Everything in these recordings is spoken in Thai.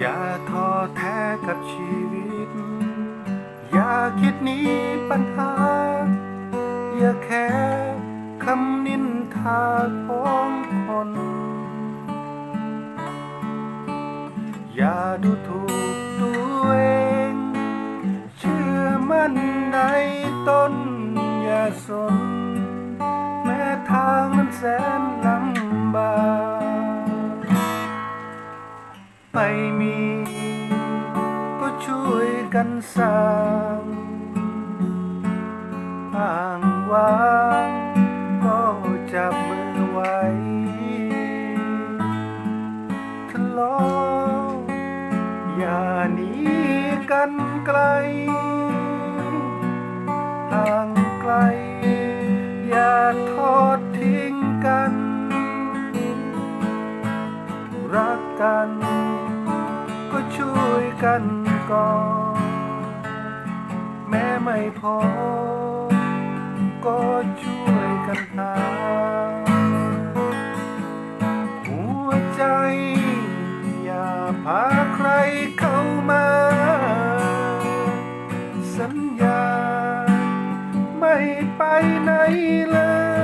อย่าท้อแท้กับชีวิต อย่าคิดหนีปัญหา อย่าแค่คำนินทาของคน อย่าดูถูกตัวเอง เชื่อมั่นในตนอย่าสน ม่มี ก็ช่วยกันสร้างอ้างว้างก็จับมือไว้ทะเลาะอย่าหนีกันไกลห่างไกล อย่าทอดทิ้งกัน รักกัน กันก่อนแม้ไม่พอ ก็ช่วยกันหาหัวใจ อย่าพาใครเข้ามา สัญญา ไม่ไปไหนเลย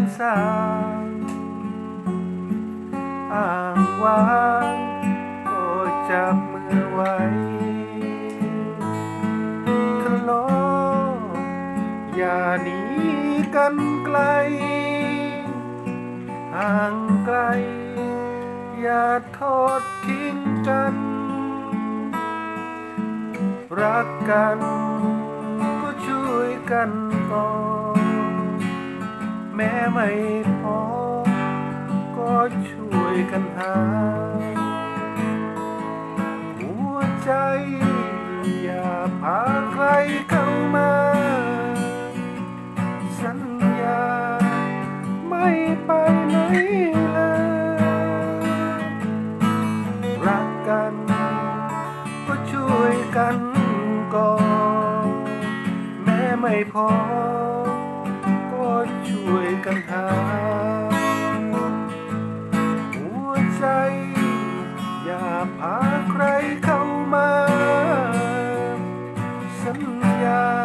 นสางอ้างว้างก็จับมือไว้ทะเลาะอย่าหนีกันไกล ห่างไกล อย่าทอดทิ้งกัน รักกันก็ช่วยกันก่อน แม้ไม่พอ ก็ช่วยกันหา หัวใจอย่าพาใครเข้ามา สัญญาไม่ไปไหนเลยรักกัน ก็ช่วยกันก่อน แม้ไม่พอ ช่วยกันหาหัวใจ อย่าพาใครเข้ามา สัญญา